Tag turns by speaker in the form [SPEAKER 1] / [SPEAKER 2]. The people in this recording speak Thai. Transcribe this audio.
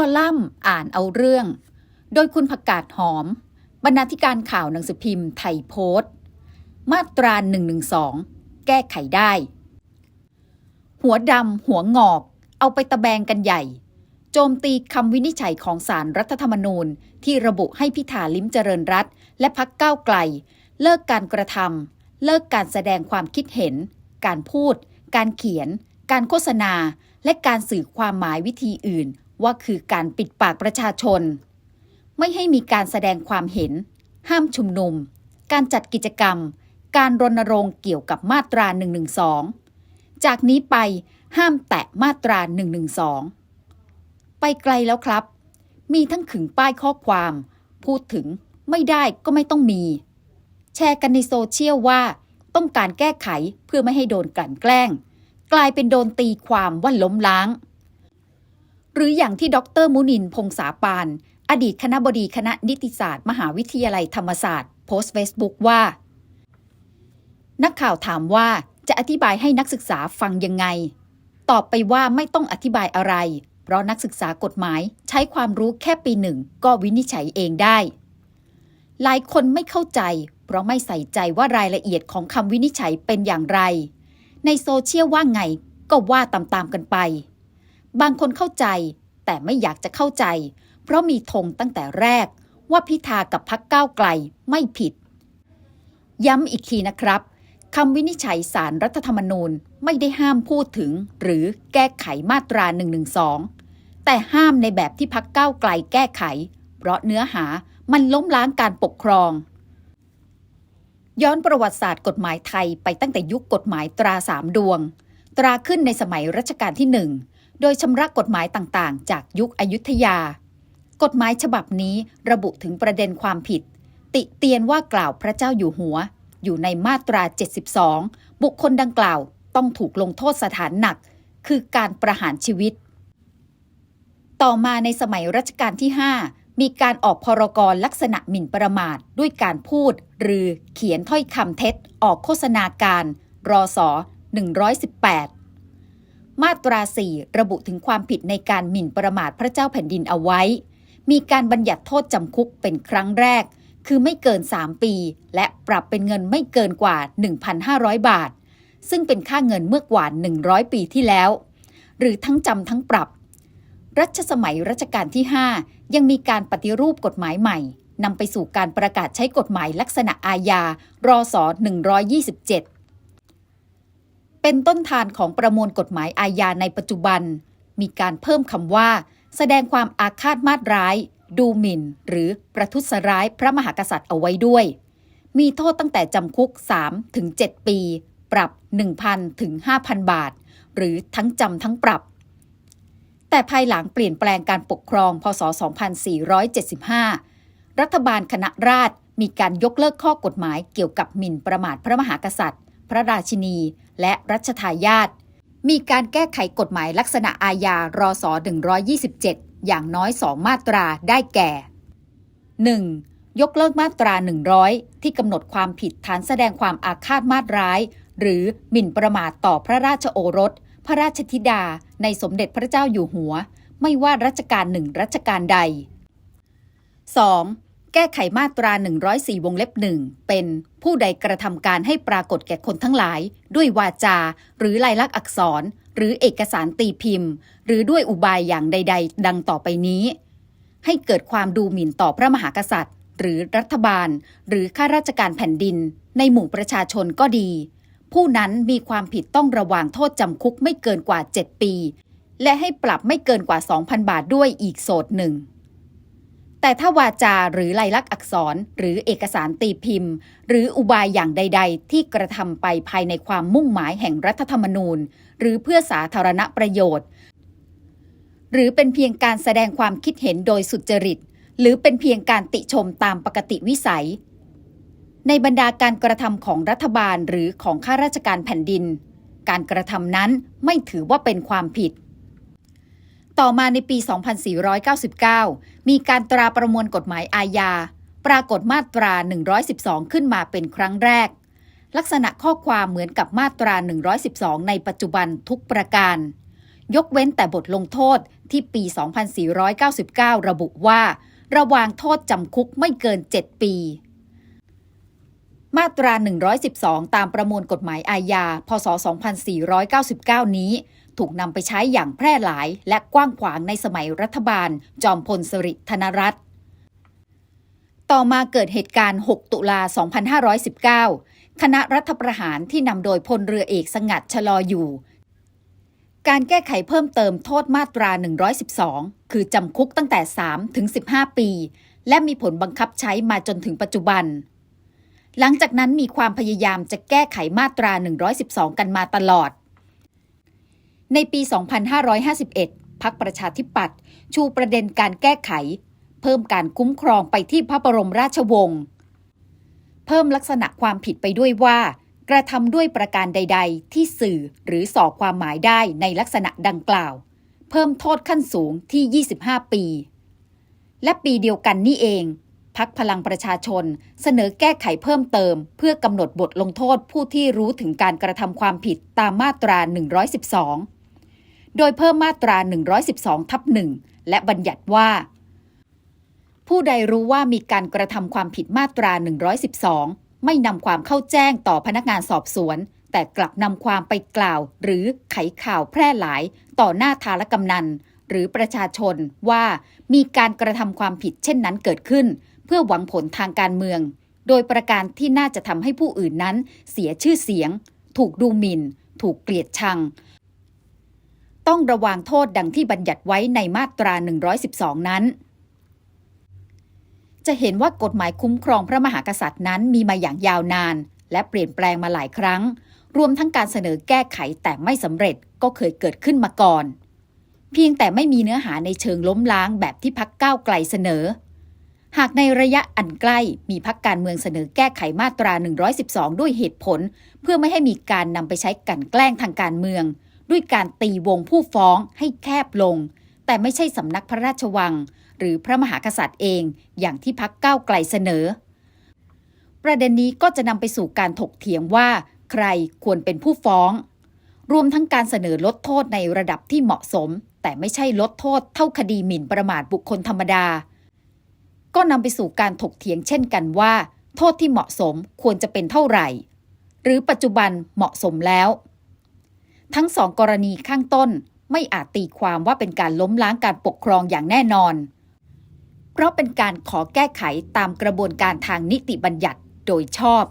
[SPEAKER 1] คอลัมน์อ่านเอาเรื่อง โดยคุณผักกาดหอม บรรณาธิการข่าวหนังสือพิมพ์ไทยโพสต์ มาตรา112 แก้ไขได้ หัวดำหัวงอก เอาไปตะแบงกันใหญ่ โจมตีคำวินิจฉัยของสารรัฐธรรมนูญ ที่ระบุให้พิธาลิ้มเจริญรัตและพักก้าวไกล เลิกการกระทำเลิกการแสดงความคิดเห็น การพูด การเขียน การโฆษณา และการสื่อความหมายวิธีอื่น ว่าคือการปิดปากประชาชน ไม่ให้มีการแสดงความเห็น ห้ามชุมนุม การจัดกิจกรรม การรณรงค์เกี่ยวกับมาตรา 112 จากนี้ไปห้ามแตะมาตรา 112 ไปไกลแล้วครับ มีทั้งขึงป้ายข้อความ พูดถึงไม่ได้ก็ไม่ต้องมี แชร์กันในโซเชียลว่าต้องการแก้ไขเพื่อไม่ให้โดนกลั่นแกล้ง กลายเป็นโดนตีความว่าล้มล้าง หรืออย่างที่ดรมุนินพงษาปาน อดีตคณะบดีคณะนิติศาสตร์ มหาวิทยาลัยธรรมศาสตร์ โพสต์เฟซบุ๊กว่า นักข่าวถามว่าจะอธิบายให้นักศึกษาฟังยังไง ตอบไปว่าไม่ต้องอธิบายอะไร เพราะนักศึกษากฎหมายใช้ความรู้แค่ปีหนึ่งก็วินิจฉัยเองได้ หลายคนไม่เข้าใจ เพราะไม่ใส่ใจว่ารายละเอียดของคำวินิจฉัยเป็นอย่างไร ในโซเชียลว่าไงก็ว่าตามๆกันไป บางคนเข้าใจแต่ไม่อยากจะเข้าใจ เพราะมีธงตั้งแต่แรกว่าพิธากับพักก้าวไกลไม่ผิด ย้ำอีกทีนะครับคำวินิจฉัยสารรัฐธรรมนูญไม่ได้ห้ามพูดถึง หรือแก้ไขมาตรา112แต่ห้ามในแบบที่พักก้าวไกลแก้ไข เพราะเนื้อหามันล้มล้างการปกครอง ย้อนประวัติศาสตร์กฎหมายไทยไปตั้งแต่ยุคกฎหมายตราสามดวง ตราขึ้นในสมัยรัชกาลที่หนึ่ง โดยชำระกฎหมายต่างๆ จากยุคอยุธยา กฎหมายฉบับนี้ระบุถึงประเด็นความผิด ติเตียนว่ากล่าวพระเจ้าอยู่หัว อยู่ในมาตรา 72 บุคคลดังกล่าวต้องถูกลงโทษสถานหนัก คือการประหารชีวิต ต่อมาในสมัยรัชกาลที่ 5 มีการออกพรกรลักษณะหมิ่นประมาทด้วยการพูด หรือเขียนถ้อยคำเท็จ ออกโฆษณาการรอสอ118 มาตรา 4 ระบุถึงความผิดในการหมิ่นประมาทพระเจ้าแผ่นดินเอาไว้ มีการบัญญัติโทษจำคุกเป็นครั้งแรก คือไม่เกิน 3 ปี และปรับเป็นเงินไม่เกินกว่า 1,500 บาท ซึ่งเป็นค่าเงินเมื่อกว่า 100 ปีที่แล้ว หรือทั้งจำทั้งปรับ รัชสมัยรัชกาลที่ 5 ยังมีการปฏิรูปกฎหมายใหม่นำไปสู่การประกาศใช้กฎหมายลักษณะอาญารอสอ127 เป็นต้นทานของประมวลกฎหมายอาญาในปัจจุบัน มีการเพิ่มคำว่า แสดงความอาฆาตมาตร้าย ดูหมิ่น หรือประทุษร้ายพระมหากษัตริย์เอาไว้ด้วย มีโทษตั้งแต่จำคุก 3 ถึง 7 ปี ปรับ 1,000 ถึง 5,000 บาท หรือทั้งจำทั้งปรับ แต่ภายหลังเปลี่ยนแปลงการปกครอง พศ 2475 รัฐบาลคณะราษฎรมีการยกเลิกข้อกฎหมายเกี่ยวกับหมิ่นประมาทพระมหากษัตริย์ พระราชินี และรัชทายาทมีการแก้ไขกฎหมายลักษณะอาญารอส127 อย่างน้อย 2 มาตราได้แก่ 1. ยกเลิกมาตรา 100 ที่กำหนดความผิดฐานแสดงความอาฆาตมาตร้าย หรือหมิ่นประมาทต่อพระราชโอรส พระราชธิดา ในสมเด็จพระเจ้าอยู่หัว ไม่ว่ารัชกาลหนึ่งรัชกาลใด 2. แก้ไขมาตรา 104 วงเล็บหนึ่งเป็นผู้ใดกระทำการให้ปรากฏแก่คนทั้งหลาย ด้วยวาจา หรือลายลักษณ์อักษร หรือเอกสารตีพิมพ์ หรือด้วยอุบายอย่างใด ๆ ดังต่อไปนี้ ให้เกิดความดูหมิ่นต่อพระมหากษัตริย์ หรือรัฐบาล หรือข้าราชการแผ่นดิน ในหมู่ประชาชนก็ดี ผู้นั้นมีความผิดต้องระวางโทษจำคุกไม่เกินกว่า 7 ปี และให้ปรับไม่เกินกว่า 2,000 บาทด้วยอีกโสดหนึ่ง แต่ถ้าวาจาหรือลายลักษณ์อักษรหรือเอกสารตีพิมพ์ หรืออุบายอย่างใด ๆ ที่กระทำไปภายในความมุ่งหมายแห่งรัฐธรรมนูญ หรือเพื่อสาธารณประโยชน์ หรือเป็นเพียงการแสดงความคิดเห็นโดยสุจริต หรือเป็นเพียงการติชมตามปกติวิสัย ในบรรดาการกระทำของรัฐบาลหรือของข้าราชการแผ่นดิน การกระทำนั้นไม่ถือว่าเป็นความผิด ต่อมาในปี 2499 มีการตราประมวลกฎหมายอาญา ปรากฏมาตรา 112 ขึ้นมาเป็นครั้งแรก ลักษณะข้อความเหมือนกับมาตรา 112 ในปัจจุบันทุกประการ ยกเว้นแต่บทลงโทษที่ปี 2499 ระบุว่า ระวางโทษจำคุกไม่เกิน 7 ปี มาตรา 112 ตามประมวลกฎหมายอาญา พศ 2499 นี้ ถูกนำไปใช้อย่างแพร่หลาย และกว้างขวางในสมัยรัฐบาล จอมพลสฤษดิ์ธนรัตน์ต่อมาเกิดเหตุการณ์ 6 ตุลา 2519 คณะรัฐประหารที่นำโดยพลเรือเอกสงัดชะลออยู่ การแก้ไขเพิ่มเติมโทษมาตรา 112 คือจำคุกตั้งแต่ 3 ถึง 15 ปี และมีผลบังคับใช้มาจนถึงปัจจุบัน หลังจากนั้นมีความพยายามจะแก้ไขมาตรา 112 กันมาตลอด ในปี 2551 พักประชาธิปัตย์ชูประเด็นการแก้ไข เพิ่มการคุ้มครองไปที่พระบรมราชวงศ์เพิ่มลักษณะความผิดไปด้วยว่า กระทำด้วยประการใด ๆ ที่สื่อหรือสอความหมายได้ในลักษณะดังกล่าว เพิ่มโทษขั้นสูงที่ 25 ปี และปีเดียวกันนี่เองพักพลังประชาชนเสนอแก้ไขเพิ่มเติม เพื่อกำหนดบทลงโทษผู้ที่รู้ถึงการกระทำความผิดตามมาตรา 112 โดยเพิ่มมาตรา 112 ทับหนึ่งและบัญญัติว่า ผู้ใดรู้ว่ามีการกระทำความผิดมาตรา 112 ไม่นำความเข้าแจ้งต่อพนักงานสอบสวน แต่กลับนำความไปกล่าว หรือไขข่าวแพร่หลาย ต่อหน้าทารกำนัน หรือประชาชนว่ามีการกระทำความผิดเช่นนั้นเกิดขึ้น เพื่อหวังผลทางการเมือง โดยประการที่น่าจะทำให้ผู้อื่นนั้นเสียชื่อเสียง ถูกดูหมิ่น ถูกเกลียดชัง ต้องระวางโทษดังที่บัญญัติไว้ในมาตรา 112 นั้น จะเห็นว่ากฎหมายคุ้มครองพระมหากษัตริย์นั้นมีมาอย่างยาวนาน และเปลี่ยนแปลงมาหลายครั้ง รวมทั้งการเสนอแก้ไขแต่ไม่สำเร็จก็เคยเกิดขึ้นมาก่อน เพียงแต่ไม่มีเนื้อหาในเชิงล้มล้างแบบที่พักก้าวไกลเสนอ หากในระยะอันใกล้มีพักการเมืองเสนอแก้ไขมาตรา 112 ด้วยเหตุผล เพื่อไม่ให้มีการนำไปใช้กันแกล้งทางการเมือง ด้วยการตีวงผู้ฟ้องให้แคบลง แต่ไม่ใช่สำนักพระราชวัง หรือพระมหากษัตริย์เองอย่างที่พักก้าวไกลเสนอ ประเด็นนี้ก็จะนำไปสู่การถกเถียงว่า ใครควรเป็นผู้ฟ้อง รวมทั้งการเสนอลดโทษในระดับที่เหมาะสม แต่ไม่ใช่ลดโทษเท่าคดีหมิ่นประมาทบุคคลธรรมดา ก็นำไปสู่การถกเถียงเช่นกันว่า โทษที่เหมาะสมควรจะเป็นเท่าไหร่ หรือปัจจุบันเหมาะสมแล้ว ทั้งสองกรณีข้างต้นไม่อาจตีความว่าเป็นการล้มล้างการปกครองอย่างแน่นอน เพราะเป็นการขอแก้ไขตามกระบวนการทางนิติบัญญัติโดยชอบ